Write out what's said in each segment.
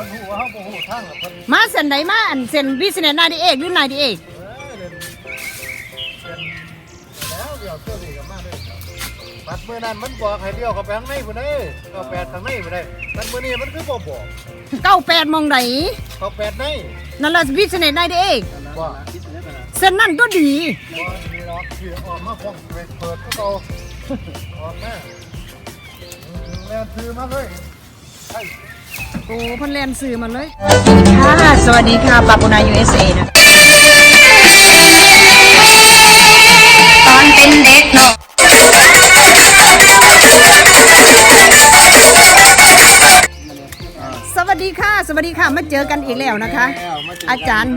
พิ่นฮู้ว่าเฮาบ่ฮู้ทางอะเพิ่นมาเส้นไหนมาอันเส้นบิสเนสนายดีเอกหรือนายดีเอกเอ้ยเล่นเป็นแล้วเดี๋ยวเสื้อนี่ก็มาเด้อปัดมื้อนั้นมันบอกให้เลี้ยวเข้าไปข้างในพุ่นเด้อเข้าแปดข้างในพุ่นเด้อมันมื้อนี้มันคือบ่บอกเก้าแปดมองไหนเข้าแปดในนั่นแหละบิสเนสนายดีเอกบ่เส้นนั่นก็ดีบ่มีหรอกที่ออกมาฟ้องเปิดเปิดก็โตออกมาแล่นซื้อมาเลยใช่ โอ้เพันแลนซื้อมาเลย ค่ะ สวัสดีค่ะปาปุนา USA นะตอนเป็นเด็กเนาะสวัสดีค่ะ สวัสดีค่ะ มาเจอกันอีกแล้วนะคะ อาจารย์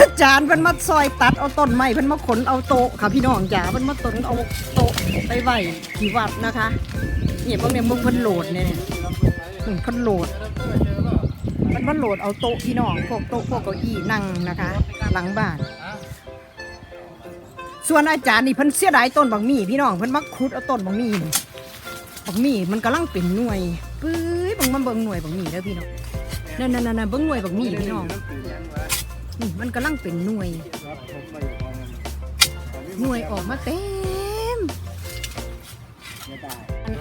อาจารย์เพิ่นมาซอยตัดเอาต้นไม้เพิ่นมาขนเอาโต๊ะค่ะพี่น้องจ๋าเพิ่นมาต้นเอาโต๊ะไปไว้ที่วัดนะคะเนี่ยพวกเนี่ยมึงเพิ่นโหลดเนี่ย อืมเพิ่นโหลดเพิ่นมาโหลดเอาโต๊ะพี่น้องพวกโต๊ะพวกเก้าอี้นั่งนะคะ หลังบ้าน ส่วนอาจารย์นี่เพิ่นเสียดายต้นบักหมี่พี่น้องเพิ่นมาขุดเอาต้นบักหมี่นี่บักหมี่มันกำลังเป็นหน่วยปื้ยบังมันเบิ่งหน่วยบักหมี่เด้อพี่น้องนั่นนั่นนั่นเบิ่งหน่วยบักหมี่พี่น้องนี่มันกำลังเป็นหน่วย หน่วยออกมาเต็ม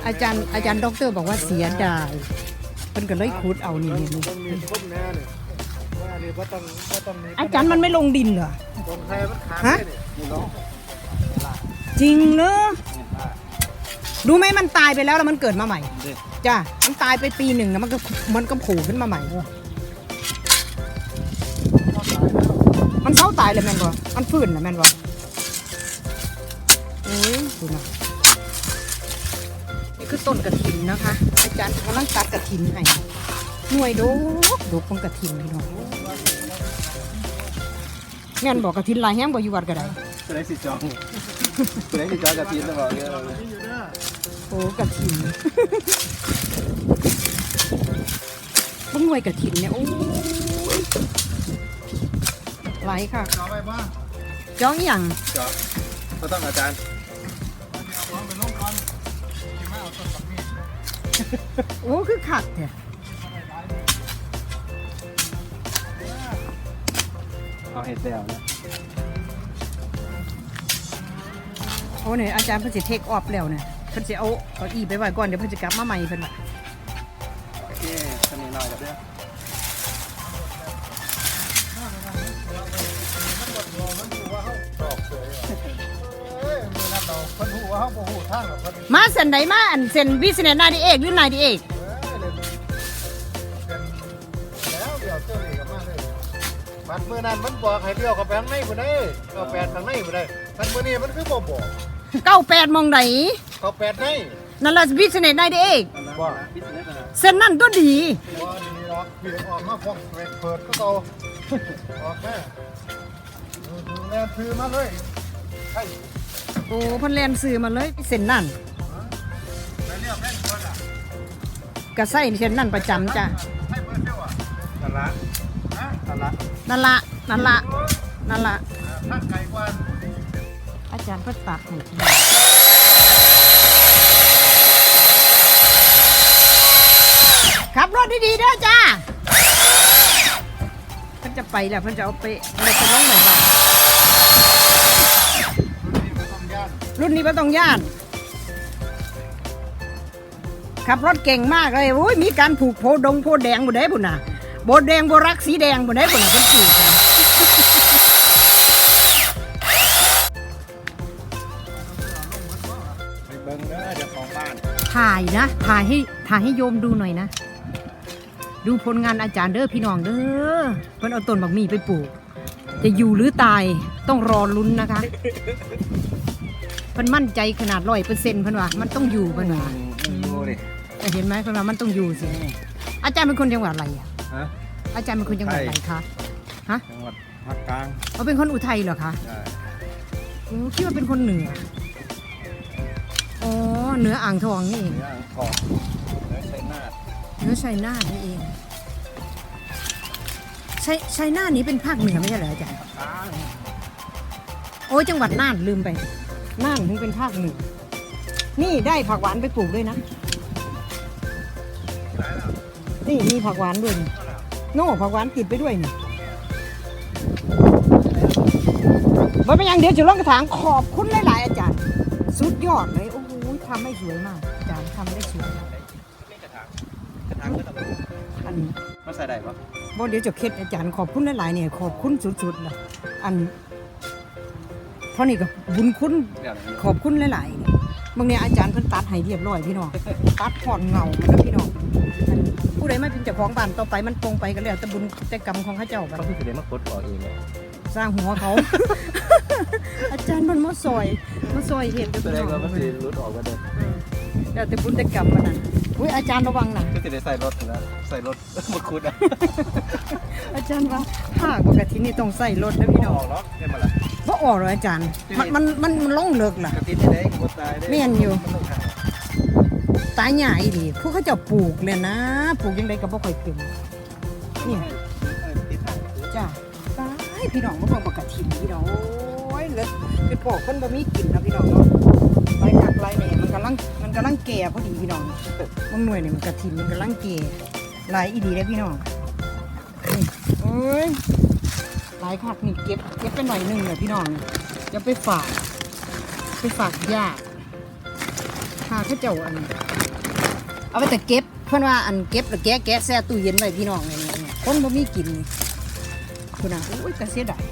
อาจารย์อาจารย์ด็อกเตอร์บอกว่าเสียดาย เพิ่นก็เลยขุดเอานี่นี่นี่ต้องมีคนแน่เนี่ยว่านี่บ่ต้องบ่ต้องมีอาจารย์มันไม่ลงดินเหรอ ตรงใครมันขาดฮะเลยเนี่ยจริงเหรอรู้ไหมมันตายไปแล้วแล้วมันเกิดมาใหม่จ้ะมันตายไปปีหนึ่งแล้วมันก็มันก็โผล่ขึ้นมาใหม่ มันเศร้าตายเลยแม่นบ่มันฟื้นนะแม่นบ่โอ้ยดูนะนี่ คือต้นกระถินนะคะอาจารย์กำลังตัดกระถินให้หน่วยโดกโดกของกระถินพี่น้องแม่นบอกกระถินหลายแห้งบ่อยู่วัดก็ได้ตัวไหนสิจองตัวไหนสิจองกับทีมจะบอกเนี่ยโอ้กระถินพวกหน่วยกระถินเนี่ยโอ้ยไหลค่ะเอาไปบ้างจ้องอหย่างจองก็ต้องอาจารย์ โอ้คือขัดเนี่ยเอาเห็ดแล้วนะโอ้เนี่ยอาจารย์เพิ่นสิเทคออฟแล้วเนี่ยเพิ่นสิเอาเก้าอี้ไปไว้ก่อนเดี๋ยวเพิ่นจะกลับมาใหม่เพิ่นว่าโอเคสนิทหน่อยกับเนี้ย นั้นเราเพิ่นฮู้ว่าเฮาบ่ฮู้ทางอะเพิ่นมาเส้นไหนมาอันเส้นบิสเนสนายดีเอกหรือนายดีเอกเอ้ยเล่นเป็นแล้วเดี๋ยวเสื้อนี่ก็มาเลยปัดมื้อนั้นมันบอกให้เลี้ยวเข้าไปข้างในพุ่นเด้อเข้าแปดข้างในพุ่นเด้อมันมื้อนี้มันคือบ่บอกเก้าแปดมองไหนเข้าแปดในนั่นแหละบิสเนสนายดีเอกบ่พิเศษนะเส้นนั่นก็ดี บ่นี่หรอกพี่ออกมาฟ้องเปิดเปิดก็โตออกมาแล่นซื้อมาเลยใช่ โอ้เพิ่นแลนซื้อมาเลยเส้นนั่นไปเรียกแม่นคนล่ะใส่เส้นนั่นประจำจ้ะให้เปิดเที่ยวอะนั่นละฮะนั่นละนั่นละนั่นละนั่นละทาไกลกว่าอาจารย์ก็ตัดให้ทีขับรถดีๆเด้อจ้าเพิ่นจะไปแล้วเพิ่นจะเอาไปเอาไปลงหน่อยค่ะ รุ่นนี้ไม่ต้องย่าน ขับรถเก่งมากเลยโอ้ยมีการผูกโพดงโพแดงบุได้บุญน่ะโบแดงโบรักสีแดงบุได้บุญน่ะเพิ่นผูกกันไปเบิ้งเด้อเจ้าของบ้านถ่ายนะ ถ่ายให้ถ่ายให้โยมดูหน่อยนะ ดูผลงานอาจารย์เด้อพี่น้องเด้อเพิ่นเอาต้นบักหมี่ไปปลูก จะอยู่หรือตายต้องรอลุ้นนะคะเพิ่นมั่นใจขนาดร้อยเปอร์เซ็นต์เพิ่นว่ามันต้องอยู่เพิ่นว่าดูดิแต่เห็นไหมเพิ่นว่ามันต้องอยู่สิอาจารย์เป็นคนจังหวัดอะไรอะฮะอาจารย์เป็นคนจังหวัดอะไรคะจังหวัดภาคกลางเขาเป็นคนอุทัยเหรอคะใช่โอ้คิดว่าเป็นคนเหนืออ๋อเหนืออ่างทองนี่เองเนื้ออ่างทองเนื้อไชนาทเหนือชัยนาทนี่เองชัยชัยนาทนี้เป็นภาคเหนือไม่ใช่เหรออาจารย์กลางโอ้ยจังหวัดน่านลืมไป น่านถึงเป็นภาคเหนือนี่ได้ผักหวานไปปลูกด้วยนะ นี่มีผักหวานด้วยนี่โน่ผักหวานติดไปด้วยนี่บ่เป็นหยังเดี๋ยวจะลองกระถางขอบคุณหลายๆอาจารย์ สุดยอดเลย โอ้โหทำให้สวยมาก อาจารย์ทำได้สวยมากกระถางกระถางก็ต้องอันมาใส่ได้ปะบ่เดี๋ยวจะเคล็ดอาจารย์ขอบคุณหลายๆเนี่ยขอบคุณสุดๆเลยอันเท่านี้ก็บุญคุณเดี๋ยวนี้ขอบคุณหลายๆเนี่ยบางเนี่ยอาจารย์เพิ่นตัดให้เรียบร้อยพี่น้องตัดพอดเงามันแล้วพี่น้องอันผู้ใดไม่เป็นเจ้าของบ้านต่อไปมันปรงไปก็แล้วแต่บุญแต่กรรมของเข้าเจ้าต้กัอนงคือเดี๋ยวมากดออกเองเลยสร้างหัวเขา อาจารย์มันมาซอยมาซอยเห็ดเด้อแสพี่ดงน้องว่ามันจะรุดออกกันเลยแล้วแต่บุญแต่กรรมมันน่ะอุ้ยอาจารย์ระวังนะก็จะได้ใส่รถนะใส่รถมาคุดอะอาจารย์ว่าผ้ากว่ากะทินี่ต้องใส่รถนะพี่น้องออกเนาะได้มาละ บ่ออกเลยอาจารย์ มันมันมันมันลงเลิกล่ะ กระติดที่ไหนก็บ่ตายได้แม่นอยู่ มันต้องหาตายใหญ่ดิพวกเขาเจะปลูกเลยนะ ปลูกยังไงก็บ่ค่อยเป็นนี่เออติดหางจ้าตายพี่น้องมาเบิ่งบักกะทินพี่น้องโอ้ยเหลือเป็นพวกคนบ่มีกินนะพี่น้องเนาะไรคักไรเนี่ยมันกำลังมันกำลังแก่พอดีพี่น้องบางหน่วยเนี่ยมันกะทินมันกำลังแก่หลายอีดีเลยพี่น้องนี่โอ้ย หลายคักนี่เก็บเก็บไปหน่อยหนึงเลยพี่น้องจะไปฝาก ไปฝากญาติพาเขาเจ้าอัน เอาไปแต่เก็บเพื่อนว่าอันเก็บแล้วแกะแกะแช่ตู้เย็นไว้พี่น้องเนี่ยเนี่ยคนบ่มีกินนี่คุณนะโอ้ยกระเสียดาย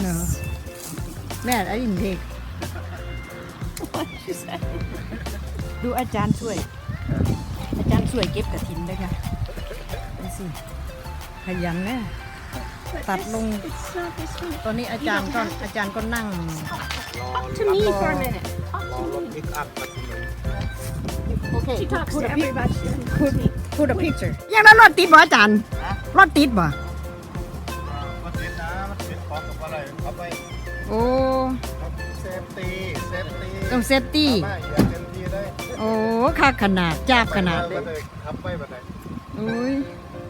เนาะแม่ไอ้ดินเด็ก ดูอาจารย์ช่วย อาจารย์ช่วยเก็บกระถินด้วยค่ะดูสิขยันแน่ตัดลง ตอนนี้อาจารย์ก็อาจารย์ก็นั่ง To me for a minute. รอรถพิกอัพมาทีนึงโอเค She talks พูด to อะพิก everybody. พูดพูดอะพิกเจอร์ยังนั้นรถติดบ่อาจารย์รถติดบ่มันติดนะมันติดของกับอะไรเอาไปโอ้เซฟตี้เซฟตี้ต้องเซฟตี้มาอย่าเต็มที่เลยโอ้ค่าขนาดจ้าบขนาดไปเลยทำไปแบบไหนโอ้ย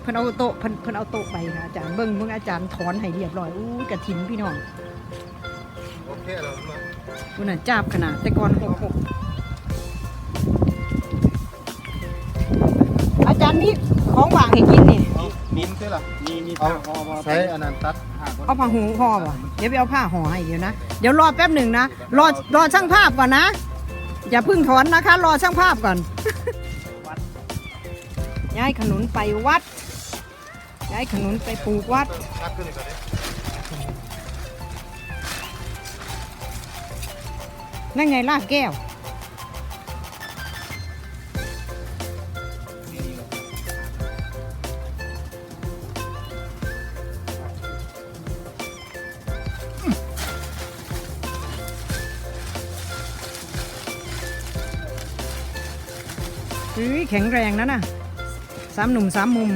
เพิ่นเอาโต๊ะเพิ่นเพิ่นเอาโต๊ะไปค่ะอาจารย์เบิ่งเบิ่งอาจารย์ถอนให้เรียบร้อยอู้กระถินพี่น้องโอเคแล้วมาคุณน่ะจ้าบขนาดแต่ก่อนหกหกอาจารย์นี่ของว่างให้กินนี่มิ้นใช่หรอมีมีทางพอพอใช้อนันตัดเอาผ้าหูห่อป่ะเดี๋ยวไปเอาผ้าห่อให้เดี๋ยวนะ เดี๋ยวรอแป๊บหนึ่งนะ รอรอช่างภาพก่อนนะ อย่าเพึ่งถอนนะคะ รอช่างภาพก่อน ย้ายขนุนไปวัด ย้ายขนุนไปปลูกวัด นั่นไงลากแก้ว แข็งแรงนะน่ะสามหนุ่มสามมุม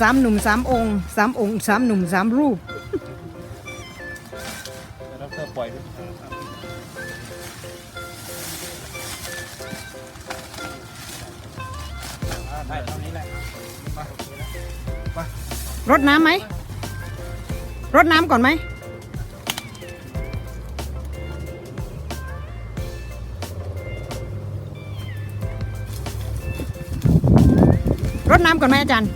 สามหนุ่มสามองค์สามองค์สามหนุ่มสามรูปแล้วเธอปล่อยไปได้เท่านี้แหละรดน้ำไหมรดน้ำก่อนไหม รดน้ำก่อนไหมอาจารย์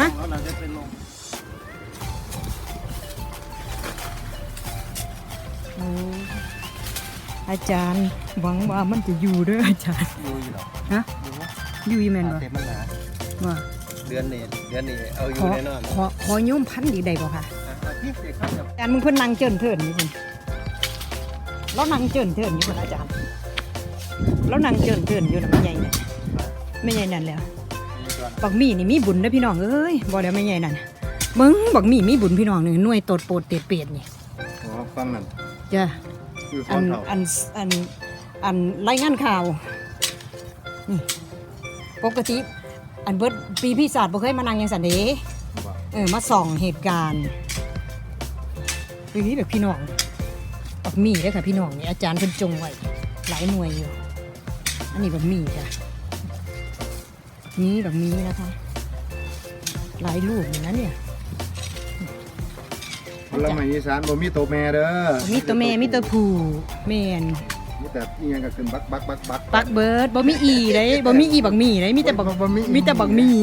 ฮะแล้วเราจะเป็นลงโอ้อาจารย์หวังว่ามันจะอยู่เด้วยอาจารย์อยู่อยู่หรอฮะอยู่อีแมนอาบ่เต็มมันหนาว่าเดือนนี้เดือนนี้เอาอขยู่อแน่นอนขอขอยุ่มพันอีกได้บ่ค่ะอาทิตย์เดียวข้ามกับอาจารย์มึงเพิ่นนั่งเจินเถินอยู่พุ่นแล้วนั่งเจินเถินอยู่พุ่นอาจารย์แล้วนั่งเจินเถินอยู่น่ะไม่ใหญ่น่ะ ไม่ใหญ่นั่นแหล้วมีก่อนบักหมี่นี่มีบุญเด้อพี่น้องเอ้ยบ่แล้วไม่ใหญ่นั่นมึงบักหมี่มีบุญพี่น้องหนึ่งหน่วยโตดโปดเตดเปียดนี่อ๋อฟังนั่นจ้ะคือฟอัอนนเท่าอันอันอันรายงานข่าวนี่ปกติอันเบิดปีพี่ศาสตร์บ่เคยมานั่งอยังสันเดเออมาส่องเหตุการณ์ปีนี้แบบพี่น้องบักหมี่เด้อค่ะพี่น้องนี่อาจารย์เพิ่นจงไว้หลายหน่วยอยู่ อันนี้บักหมี่จ้ะ นี่บักหมี่นะคะ หลายลูกอยู่นะเนี่ยผลไม้อีสานบ่มีตัวแม่เด้อมีตัวแม่มีตัวผู้แม่นมีแต่อีหยังก็ขึ้นบักบักบักบักปักเบิร์ดบ่มีอีเด้บ่มีอีบักหมี่เด้มีแต่บักบ่มีอีมีแต่บักหมี่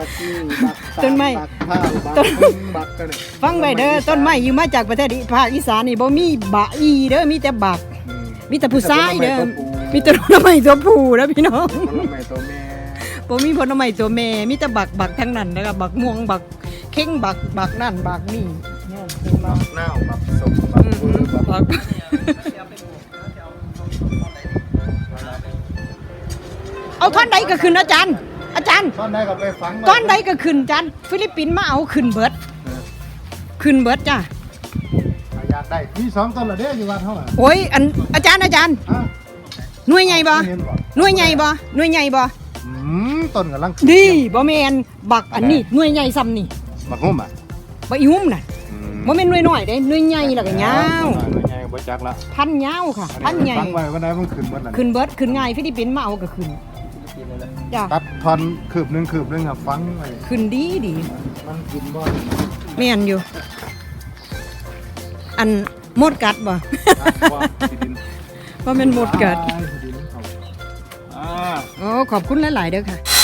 บักกี้บักตาลต้นไม้บักข้าวบักต้นพึ่งบักกันเนี่ยฟังไว้เด้อต้นไม้อยู่มาจากประเทศอีภาคอีสานนี่บ่มีบะอีเด้อมีแต่บักอืมมีแต่ผู้ชายเด้อมีมีแต่แต่ผลไม้ตัวผู้นะพี่น้องผลไม้ตัวแม่ บ่มีผลไม้ตัวแม่มีแต่บักบักทั้งนั้นนะครับบักม่วงบักเข่งบักบักนั่นบักนี่เนี่ยเป็นบับักกนาวบักสมบักอืมเวอร์บักบักเอาท่อนใดก็ขึ้นอาจารย์ อาจารย์ตอนใดก็ไปฟังไว้ตอนใดก็ขึ้นอาจารย์ฟิลิปปินส์มาเอาขึ้นเบิดเออขึ้นเบิดจ้ะอยากได้มีสองต้นละเด้ออยู่วัดเท่าไหร่โอ้ยอันอาจารย์อาจารย์ฮะหน่วยใหญ่บ่เห็นบ่หน่วยใหญ่บ่หน่วยใหญ่บ่ อืมต้นกำลังดีบ่แม่นบักอันนี้หน่วยใหญ่ซ้ำนี่บักหุ่มอะบ่อีหุ่มน่ะบ่แม่นหน่วยน้อยเด้หน่วยใหญ่แล้วก็ยาวหน่วยใหญ่บ่จักละพันยาวค่ะ พันใหญ่ ฟังไว้วันไหนมันขึ้นหมดแล้วขึ้นเบิดขึ้นง่ายฟิลิปปินส์มาเอาก็ขึ้นจ้ะตัดทอนคืบหนึงคืบหนึงอะฟังไว้ขึ้นดีดีมันกินบ่แม่นอยู่ อันหมดกัดบ่ว่าที่ดินว่าแม่นหมดกัดที่ดินเขาอ่า โอ้ขอบคุณหลาย ๆ เด้อค่ะ